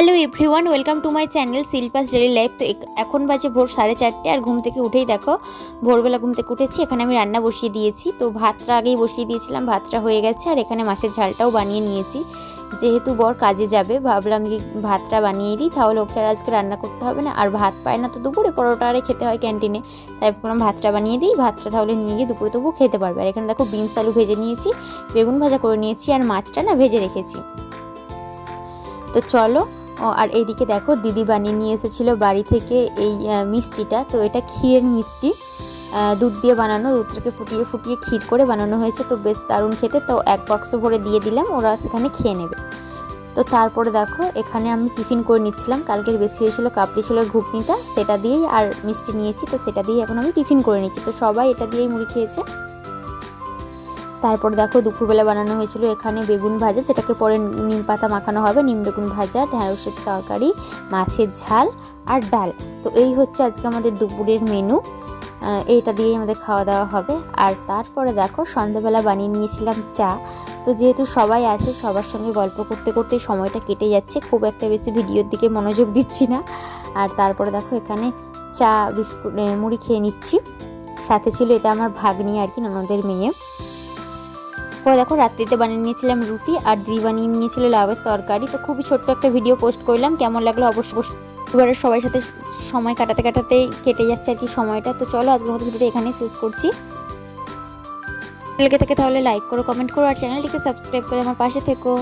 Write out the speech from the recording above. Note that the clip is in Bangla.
Hello everyone welcome to my channel Shilpa's daily life তো এখন বাজে ভোর সাড়ে চারটে আর ঘুম থেকে উঠেই দেখো, ভোরবেলা ঘুম থেকে উঠেছি, এখানে আমি রান্না বসিয়ে দিয়েছি। তো ভাতটা আগেই বসিয়ে দিয়েছিলাম, ভাতটা হয়ে গেছে আর এখানে মাছের ঝালটাও বানিয়ে নিয়েছি। যেহেতু বর কাজে যাবে, ভাবলাম যে ভাতটা বানিয়ে দিই, তাহলে ওকে আর আজকে রান্না করতে হবে না। আর ভাত পায় না তো দুপুরে, পরোটা আরে খেতে হয় ক্যান্টিনে। তাই ভাবলাম ভাতটা বানিয়ে দিই, ভাতটা তাহলে নিয়ে গিয়ে দুপুরে তবু খেতে পারবে। আর এখানে দেখো বিনস আলু ভেজে নিয়েছি, বেগুন ভাজা করে নিয়েছি আর মাছটা না ভেজে রেখেছি। তো চলো আর এইদিকে দেখো দিদি বানিয়ে নিয়ে এসেছিল বাড়ি থেকে এই মিষ্টিটা। তো এটা ক্ষীরের মিষ্টি। দুধ দিয়ে বানানো দুধটাকে ফুটিয়ে ফুটিয়ে ক্ষীর করে বানানো হয়েছে। তো বেশ দারুণ খেতে। তো এক বাক্স ভরে দিয়ে দিলাম, ওরা সেখানে খেয়ে নেবে। তো তারপরে দেখো, এখানে আমি টিফিন করে নিচ্ছিলাম। কালকের বেশি হয়েছিল, কাপড়ি ছিল ঘুগনিটা, সেটা দিয়েই আর মিষ্টি নিয়েছি। তো সেটা দিয়েই এখন আমি টিফিন করে নিচ্ছি। তো সবাই এটা দিয়েই মুড়ি খেয়েছে। তারপর দেখো দুপুরবেলা বানানো হয়েছিল এখানে বেগুন ভাজা, যেটাকে পরে নিম পাতা মাখানো হবে। নিম বেগুন ভাজা, ঢ্যাঁড়সের তরকারি, মাছের ঝাল আর ডাল। তো এই হচ্ছে আজকে আমাদের দুপুরের মেনু এইটা দিয়েই আমাদের খাওয়া দাওয়া হবে। আর তারপরে দেখো সন্ধ্যাবেলা বানিয়ে নিয়েছিলাম চা। তো যেহেতু সবাই আছে, সবার সঙ্গে গল্প করতে করতে সময়টা কেটে যাচ্ছে, খুব একটা বেশি ভিডিওর দিকে মনোযোগ দিচ্ছি না। আর তারপরে দেখো এখানে চা, বিস্কুট মুড়ি খেয়ে নিচ্ছি। সাথে ছিল এটা আমার ভাগ্নি আর কি, ননদের মেয়ে। পরে দেখো রাত্রিতে বানিয়ে নিয়েছিলাম রুটি আর দিদি বানিয়ে নিয়েছিল লাভের তরকারি। তো খুবই ছোট্ট একটা ভিডিও পোস্ট করলাম, কেমন লাগল অবশ্য এবারে সবাই সাথে সময় কাটাতে কাটাতে কেটে যাচ্ছে আর কি সময়টা। তো চলো আজকের মতো ভিডিওটা এখানেই শেষ করছি। লেগে থেকে তাহলে লাইক করো কমেন্ট করো আর চ্যানেলটিকে সাবস্ক্রাইব করে আমার পাশে থেকো।